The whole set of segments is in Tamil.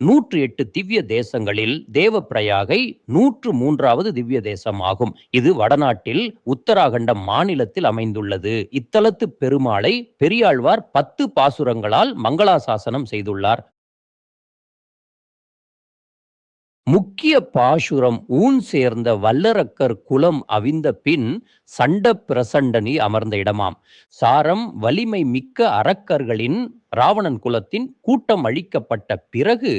நூற்று எட்டு திவ்ய தேசங்களில் தேவப்பிரயாகை நூற்று மூன்றாவது திவ்ய தேசம் ஆகும். இது வடநாட்டில் உத்தராகண்டம் மாநிலத்தில் அமைந்துள்ளது. இத்தலத்து பெருமாளை பெரியாழ்வார் பத்து பாசுரங்களால் மங்களாசாசனம் செய்துள்ளார். முக்கிய பாசுரம் ஊன் சேர்ந்த வல்லரக்கர் குலம் அவிந்த பின் சண்ட பிரசண்டனி அமர்ந்த இடமாம். சாரம் வலிமை மிக்க அரக்கர்களின் ராவணன் குலத்தின் கூட்டம் அழிக்கப்பட்ட பிறகு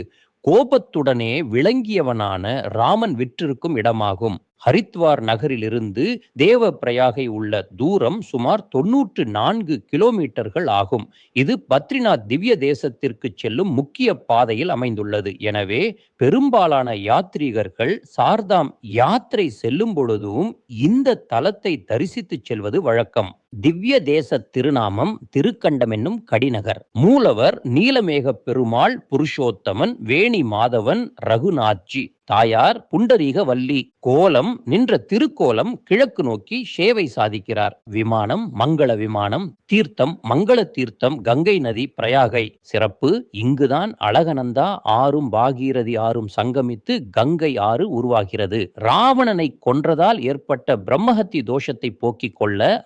கோபத்துடனே விளங்கியவனான ராமன் விற்றிருக்கும் இடமாகும். ஹரித்வார் நகரிலிருந்து தேவ பிரயாகை உள்ள தூரம் சுமார் தொன்னூற்று நான்கு கிலோமீட்டர்கள் ஆகும். இது பத்ரிநாத் திவ்ய தேசத்திற்கு செல்லும் முக்கிய பாதையில் அமைந்துள்ளது. எனவே பெரும்பாலான யாத்ரீகர்கள் சார்தாம் யாத்திரை செல்லும் பொழுதும் இந்த தலத்தை தரிசித்துச் செல்வது வழக்கம். திவ்ய தேச திருநாமம் திருக்கண்டம் என்னும் கடிநகர். மூலவர் நீலமேக பெருமாள் புருஷோத்தமன் வேணி மாதவன் ரகுநாச்சி. தாயார் புண்டரீக வள்ளி. கோலம் நின்ற திருக்கோலம் கிழக்கு நோக்கி சேவை சாதிக்கிறார். விமானம் மங்கள விமானம் தீர்த்தம் மங்கள தீர்த்தம் கங்கை நதி பிரயாகை. சிறப்பு இங்குதான் அழகனந்தா ஆறும் பாகீரதி ஆறும் சங்கமித்து கங்கை ஆறு உருவாகிறது. ராவணனை கொன்றதால் ஏற்பட்ட பிரம்மஹத்தி தோஷத்தை போக்கிக் கொள்ள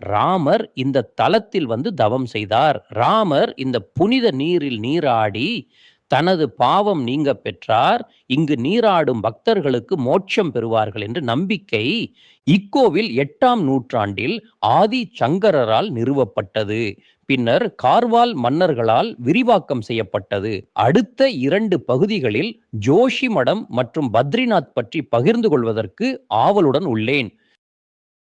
ராமர் இந்த தலத்தில் வந்து தவம் செய்தார். ராமர் இந்த புனித நீரில் நீராடி தனது பாவம் நீங்க பெற்றார். இங்கு நீராடும் பக்தர்களுக்கு மோட்சம் பெறுவார்கள் என்று நம்பிக்கை இக்கோவில் எட்டாம் நூற்றாண்டில் ஆதி சங்கரரால் நிறுவப்பட்டது. பின்னர் கார்வால் மன்னர்களால் விரிவாக்கம் செய்யப்பட்டது. அடுத்த இரண்டு பகுதிகளில் ஜோஷி மடம் மற்றும் பத்ரிநாத் பற்றி பகிர்ந்து கொள்வதற்கு ஆவலுடன் உள்ளேன்.